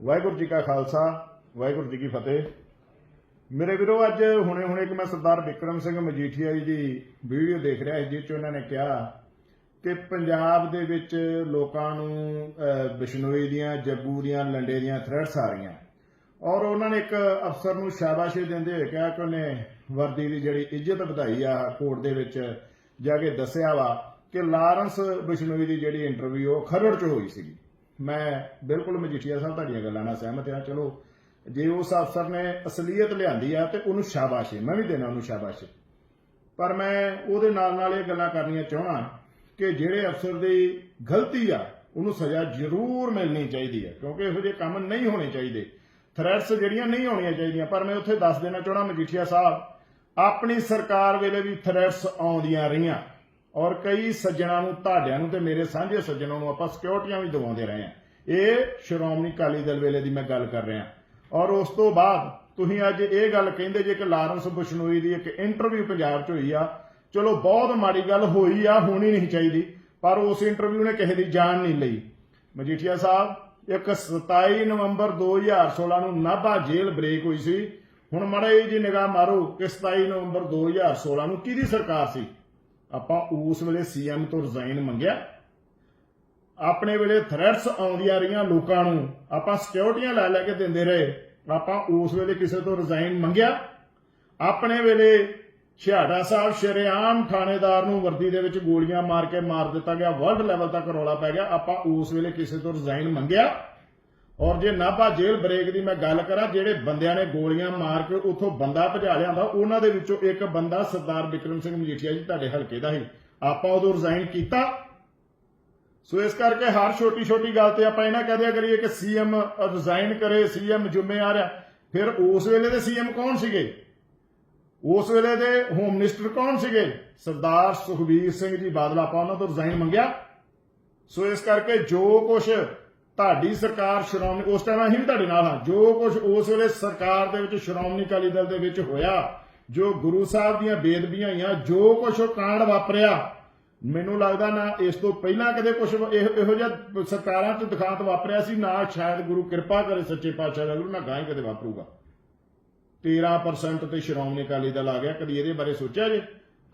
ਵਾਹਿਗੁਰੂ ਜੀ ਕਾ ਖਾਲਸਾ, ਵਾਹਿਗੁਰੂ ਜੀ ਕੀ ਫਤਿਹ। ਮੇਰੇ ਵੀਰੋ, ਅੱਜ ਹੁਣੇ ਹੁਣੇ ਇੱਕ ਮੈਂ ਸਰਦਾਰ ਵਿਕਰਮ ਸਿੰਘ ਮਜੀਠੀਆ ਜੀ ਦੀ ਵੀਡੀਓ ਦੇਖ ਰਿਹਾ ਸੀ, ਜਿਸ 'ਚ ਉਹਨਾਂ ਨੇ ਕਿਹਾ ਕਿ ਪੰਜਾਬ ਦੇ ਵਿੱਚ ਲੋਕਾਂ ਨੂੰ ਬਿਸ਼ਨੋਈ ਦੀਆਂ, ਜੱਗੂ ਦੀਆਂ, ਲੰਡੇ ਦੀਆਂ ਥ੍ਰੈਟਸ ਆ ਰਹੀਆਂ। ਔਰ ਉਹਨਾਂ ਨੇ ਇੱਕ ਅਫਸਰ ਨੂੰ ਸ਼ਾਬਾਸ਼ੀ ਦਿੰਦੇ ਹੋਏ ਕਿਹਾ ਕਿ ਉਹਨੇ ਵਰਦੀ ਦੀ ਜਿਹੜੀ ਇੱਜ਼ਤ ਵਧਾਈ ਆ ਕੋਰਟ ਦੇ ਵਿੱਚ, ਜਾ ਕੇ ਦੱਸਿਆ ਵਾ ਕਿ ਲਾਰੈਂਸ ਬਿਸ਼ਨੋਈ ਦੀ ਜਿਹੜੀ ਇੰਟਰਵਿਊ ਉਹ ਖਰੜ 'ਚ ਹੋਈ ਸੀਗੀ। ਮੈਂ ਬਿਲਕੁਲ ਮਜੀਠੀਆ ਸਾਹਿਬ ਤੁਹਾਡੀਆਂ ਗੱਲਾਂ ਨਾਲ ਸਹਿਮਤ ਹਾਂ। ਚਲੋ, ਜੇ ਉਸ ਅਫਸਰ ਨੇ ਅਸਲੀਅਤ ਲਿਆਂਦੀ ਆ ਤੇ ਉਹਨੂੰ ਸ਼ਾਬਾਸ਼ੀ ਮੈਂ ਵੀ ਦੇਣਾ ਉਹਨੂੰ ਸ਼ਾਬਾਸ਼ੀ ਪਰ ਮੈਂ ਉਹਦੇ ਨਾਲ ਨਾਲ ਇਹ ਗੱਲਾਂ ਕਰਨੀਆਂ ਚਾਹਣਾ ਕਿ ਜਿਹੜੇ ਅਫਸਰ ਦੀ ਗਲਤੀ ਆ, ਉਹਨੂੰ ਸਜ਼ਾ ਜ਼ਰੂਰ ਮਿਲਣੀ ਚਾਹੀਦੀ ਹੈ ਕਿਉਂਕਿ ਇਹੋ ਜਿਹੇ ਕੰਮ ਨਹੀਂ ਹੋਣੇ ਚਾਹੀਦੇ। ਥ੍ਰੈਟਸ ਜਿਹੜੀਆਂ ਨਹੀਂ ਹੋਣੀਆਂ ਚਾਹੀਦੀਆਂ, ਪਰ ਮੈਂ ਉੱਥੇ ਦੱਸ ਦੇਣਾ ਚਾਹਣਾ ਮਜੀਠੀਆ ਸਾਹਿਬ, ਆਪਣੀ ਸਰਕਾਰ ਵੇਲੇ ਵੀ ਥ੍ਰੈਟਸ ਆਉਂਦੀਆਂ ਰਹੀਆਂ। ਔਰ ਕਈ ਸੱਜਣਾ ਨੂੰ, ਤੁਹਾਡਿਆਂ ਨੂੰ ਤੇ ਮੇਰੇ ਸਾਂਝੇ ਸੱਜਣਾਂ ਨੂੰ ਆਪਾਂ ਸਿਕਿਉਰਟੀਆਂ ਵੀ ਦਿਵਾਉਂਦੇ ਰਹੇ ਹਾਂ। ਇਹ ਸ਼੍ਰੋਮਣੀ ਅਕਾਲੀ ਦਲ ਵੇਲੇ ਦੀ ਮੈਂ ਗੱਲ ਕਰ ਰਿਹਾ ਔਰ ਉਸ ਤੋਂ ਬਾਅਦ ਤੁਸੀਂ ਅੱਜ ਇਹ ਗੱਲ ਕਹਿੰਦੇ ਜੇ ਕਿ ਲਾਰੈਂਸ ਬਸ਼ਨੋਈ ਦੀ ਇੱਕ ਇੰਟਰਵਿਊ ਪੰਜਾਬ 'ਚ ਹੋਈ ਆ, ਚਲੋ ਬਹੁਤ ਮਾੜੀ ਗੱਲ ਹੋਈ ਆ, ਹੋਣੀ ਨਹੀਂ ਚਾਹੀਦੀ, ਪਰ ਉਸ ਇੰਟਰਵਿਊ ਨੇ ਕਿਸੇ ਦੀ ਜਾਨ ਨਹੀਂ ਲਈ। ਮਜੀਠੀਆ ਸਾਹਿਬ, ਇੱਕ 27 ਨਵੰਬਰ 2016 ਨੂੰ ਨਾਭਾ ਜੇਲ੍ਹ ਬ੍ਰੇਕ ਹੋਈ ਸੀ। ਹੁਣ ਮੜੇ ਜੀ ਨਿਗਾਹ ਮਾਰੋ ਕਿ 27 ਨਵੰਬਰ 2016 ਨੂੰ ਕਿਹਦੀ ਸਰਕਾਰ ਸੀ? ਆਪਾਂ ਉਸ ਵੇਲੇ ਸੀਐਮ ਤੋਂ ਰਿਜ਼ਾਈਨ ਮੰਗਿਆ। ਆਪਣੇ ਵੇਲੇ ਥ੍ਰੈਟਸ ਆਉਂਦੀਆਂ ਰਹੀਆਂ ਲੋਕਾਂ ਨੂੰ। ਆਪਾਂ ਸਿਕਿਉਰਟੀਆਂ ਲੈ ਲੈ ਕੇ ਦਿੰਦੇ ਰਹੇ। ਆਪਾਂ ਉਸ ਵੇਲੇ ਕਿਸੇ ਤੋਂ ਰਿਜ਼ਾਈਨ ਮੰਗਿਆ। ਆਪਣੇ ਵੇਲੇ ਛਿਆੜਾ ਸਾਹਿਬ ਸ਼ਰੇਆਮ ਥਾਣੇਦਾਰ ਨੂੰ ਵਰਦੀ ਦੇ ਵਿੱਚ ਗੋਲੀਆਂ ਮਾਰ ਕੇ ਮਾਰ ਦਿੱਤਾ ਗਿਆ। ਵਰਲਡ ਲੈਵਲ ਤੱਕ ਰੌਲਾ ਪੈ ਗਿਆ। ਆਪਾਂ ਉਸ ਵੇਲੇ ਕਿਸੇ ਤੋਂ ਰਿਜ਼ਾਈਨ ਮੰਗਿਆ। ਔਰ ਜੇ ਨਾਭਾ ਜੇਲ੍ਹ ਬ੍ਰੇਕ ਦੀ ਮੈਂ ਗੱਲ ਕਰਾਂ, ਜਿਹੜੇ ਬੰਦਿਆਂ ਨੇ ਗੋਲੀਆਂ ਮਾਰ ਕੇ ਉੱਥੋਂ ਬੰਦਾ ਭਜਾ ਲਿਆਂਦਾ ਉਹਨਾਂ ਦੇ ਵਿੱਚੋਂ ਇੱਕ ਬੰਦਾ ਸਰਦਾਰ ਵਿਕਰਮ ਸਿੰਘ ਮਜੀਠੀਆ ਜੀ ਤੁਹਾਡੇ ਹਲਕੇ ਦਾ ਸੀ। ਆਪਾਂ ਉਦੋਂ ਰਿਜ਼ਾਈਨ ਕੀਤਾ। ਸੋ ਇਸ ਕਰਕੇ ਹਰ ਛੋਟੀ ਛੋਟੀ ਗੱਲ ਤੇ ਆਪਾਂ ਇਹਨਾਂ ਕਹਦਿਆ ਕਰੀਏ ਕਿ ਸੀਐਮ ਰਿਜ਼ਾਈਨ ਕਰੇ ਸੀਐਮ ਜ਼ਿੰਮੇਵਾਰ ਆ ਫਿਰ ਉਸ ਵੇਲੇ ਦੇ ਸੀਐਮ ਕੌਣ ਸੀਗੇ? ਉਸ ਵੇਲੇ ਦੇ ਹੋਮ ਮਿਨਿਸਟਰ ਕੌਣ ਸੀਗੇ? ਸਰਦਾਰ ਸੁਖਬੀਰ ਸਿੰਘ ਜੀ ਬਾਦਲ, ਆਪਾਂ ਉਹਨਾਂ ਤੋਂ ਰਿਜ਼ਾਈਨ ਮੰਗਿਆ। ਸੋ ਇਸ ਕਰਕੇ ਜੋ ਕੁਝ ਤੁਹਾਡੀ ਸਰਕਾਰ ਸ਼੍ਰੋਮਣੀ, ਉਸ ਟਾਈਮ ਅਸੀਂ ਵੀ ਤੁਹਾਡੇ ਨਾਲ ਹਾਂ। ਜੋ ਕੁਝ ਉਸ ਵੇਲੇ ਸਰਕਾਰ ਦੇ ਵਿੱਚ ਸ਼੍ਰੋਮਣੀ ਅਕਾਲੀ ਦਲ ਦੇ ਵਿੱਚ ਹੋਇਆ, ਜੋ ਗੁਰੂ ਸਾਹਿਬ ਦੀਆਂ ਬੇਦਬੀਆਂ ਹੋਈਆਂ ਜੋ ਕੁਝ ਉਹ ਕਾਂਡ ਵਾਪਰਿਆ, ਮੈਨੂੰ ਲੱਗਦਾ ਨਾ ਇਸ ਤੋਂ ਪਹਿਲਾਂ ਕਦੇ ਕੁਝ ਇਹੋ ਜਿਹਾ ਸਰਕਾਰਾਂ 'ਚ ਦਿਖਾਂਤ ਵਾਪਰਿਆ ਸੀ, ਨਾ ਸ਼ਾਇਦ ਗੁਰੂ ਕਿਰਪਾ ਕਰੇ ਸੱਚੇ ਪਾਤਸ਼ਾਹ ਦਾ ਗੁਰੂ, ਨਾ ਗਾਂ ਹੀ ਕਦੇ ਵਾਪਰੂਗਾ। 13% ਤੇ ਸ਼੍ਰੋਮਣੀ ਅਕਾਲੀ ਦਲ ਆ ਗਿਆ, ਕਦੀ ਇਹਦੇ ਬਾਰੇ ਸੋਚਿਆ ਜੇ?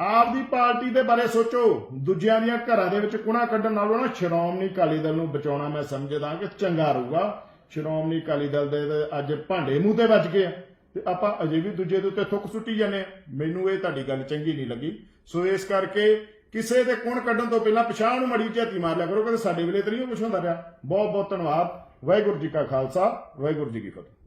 ਆਪਦੀ ਪਾਰਟੀ ਦੇ ਬਾਰੇ ਸੋਚੋ। ਦੂਜਿਆਂ ਦੀਆਂ ਘਰਾਂ ਦੇ ਵਿੱਚ ਕੁਣਾ ਕੱਢਣ ਨਾਲੋਂ ਨਾ ਸ਼੍ਰੋਮਣੀ ਅਕਾਲੀ ਦਲ ਨੂੰ ਬਚਾਉਣਾ ਮੈਂ ਸਮਝਦਾ ਕਿ ਚੰਗਾ ਰਹੂਗਾ। ਸ਼੍ਰੋਮਣੀ ਅਕਾਲੀ ਦਲ ਦੇ ਅੱਜ ਭਾਂਡੇ ਮੂੰਹ ਤੇ ਵੱਜ ਗਏ ਆ ਤੇ ਆਪਾਂ ਅਜੇ ਵੀ ਦੂਜੇ ਦੇ ਉੱਤੇ ਥੁੱਕ ਸੁੱਟੀ ਜਾਂਦੇ ਆ। ਮੈਨੂੰ ਇਹ ਤੁਹਾਡੀ ਗੱਲ ਚੰਗੀ ਨਹੀਂ ਲੱਗੀ। ਸੋ ਇਸ ਕਰਕੇ ਕਿਸੇ ਦੇ ਕੁਣ ਕੱਢਣ ਤੋਂ ਪਹਿਲਾਂ ਪਛਾਣ ਨੂੰ ਮੜੀ ਝਾਤੀ ਮਾਰ ਲਿਆ ਕਰੋ ਕਿ ਸਾਡੇ ਵੇਲੇ ਤੇ ਨਹੀਂ ਉਹ ਹੁੰਦਾ ਰਿਹਾ। ਬਹੁਤ ਬਹੁਤ ਧੰਨਵਾਦ। ਵਾਹਿਗੁਰੂ ਜੀ ਕਾ ਖਾਲਸਾ, ਵਾਹਿਗੁਰੂ ਜੀ ਕੀ ਫਤਿਹ।